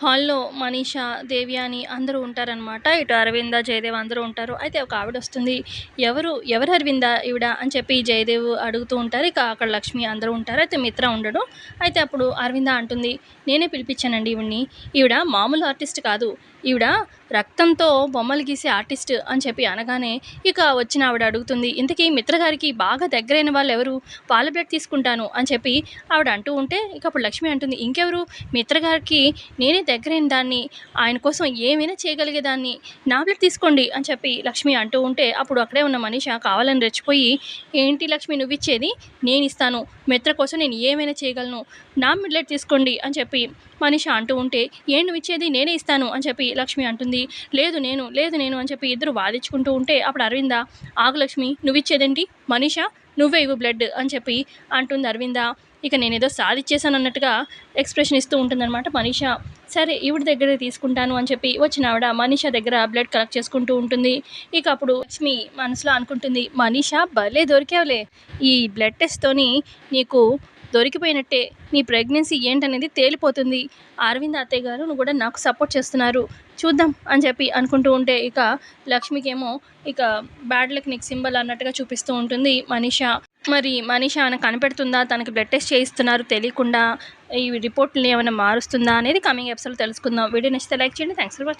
హాల్లో మనీషా దేవ్యాని అందరూ ఉంటారనమాట ఇటు అరవింద జయదేవ్ అందరూ ఉంటారు. అయితే ఒక ఆవిడ వస్తుంది. ఎవరు? ఎవరు అరవింద ఈవిడ అని చెప్పి జయదేవ్ అడుగుతూ ఉంటారు. ఇక అక్కడ లక్ష్మి అందరూ ఉంటారు. అయితే మిత్ర ఉండడు. అయితే అప్పుడు అరవింద అంటుంది నేనే పిలిపించానండి ఈవిడ్ని. ఈవిడ మామూలు ఆర్టిస్ట్ కాదు. ఈవిడ రక్తంతో బొమ్మలు గీసే ఆర్టిస్ట్ అని చెప్పి అనగానే ఇక వచ్చిన ఆవిడ అడుగుతుంది ఇంతకీ మిత్రగారికి బాగా దగ్గరైన వాళ్ళు ఎవరు? పాల బ్లడ్ తీసుకుంటాను అని చెప్పి ఆవిడ అంటూ ఉంటే ఇక అప్పుడు లక్ష్మి అంటుంది ఇంకెవరు? మిత్రగారికి నేనే దగ్గరైన దాన్ని ఆయన కోసం ఏమైనా చేయగలిగేదాన్ని. నా బ్లడ్ తీసుకోండి అని చెప్పి లక్ష్మి అంటూ ఉంటే అప్పుడు అక్కడే ఉన్న మనిషి కావాలని రెచ్చిపోయి ఏంటి లక్ష్మి నువ్వు ఇచ్చేది? నేను ఇస్తాను. మిత్ర కోసం నేను ఏమైనా చేయగలను. నా బ్లడ్ తీసుకోండి అని చెప్పి మనిషి అంటూ ఉంటే ఏం నువ్వు ఇచ్చేది? నేనే ఇస్తాను అని చెప్పి లక్ష్మి అంటుంది లేదు నేను లేదు నేను అని చెప్పి ఇద్దరు వాదించుకుంటూ ఉంటే అప్పుడు అరవింద ఆగు లక్ష్మి నువ్వు ఇచ్చేదేంటి మనిష? నువ్వే ఇవ్వు బ్లడ్ అని చెప్పి అంటుంది అరవింద. ఇక నేను ఏదో సాధించేసాను అన్నట్టుగా ఎక్స్ప్రెషన్ ఇస్తూ ఉంటుందన్నమాట మనిష. సరే ఈవిడ దగ్గర తీసుకుంటాను అని చెప్పి వచ్చిన ఆవిడ మనీషా దగ్గర బ్లడ్ కలెక్ట్ చేసుకుంటూ ఉంటుంది. ఇక అప్పుడు లక్ష్మి మనసులో అనుకుంటుంది మనీషా భలే దొరికావులే. ఈ బ్లడ్ టెస్ట్తోని నీకు దొరికిపోయినట్టే. నీ ప్రెగ్నెన్సీ ఏంటనేది తేలిపోతుంది. అరవింద్ అత్తయ్య గారు నువ్వు కూడా నాకు సపోర్ట్ చేస్తున్నారు. చూద్దాం అని చెప్పి అనుకుంటూ ఉంటే ఇక లక్ష్మికేమో ఇక బ్యాడ్ లక్ నీకు సింబల్ అన్నట్టుగా చూపిస్తూ ఉంటుంది మనీషా. మరి మనీషా ఆమె కనిపెడుతుందా? తనకి బ్లడ్ టెస్ట్ చేయిస్తున్నారు తెలియకుండా. ఈ రిపోర్ట్ని ఏమైనా మారుస్తుందా అనేది కమింగ్ ఎపిసోడ్ తెలుసుకుందాం. వీడియో నచ్చితే లైక్ చేయండి. Thanks for watching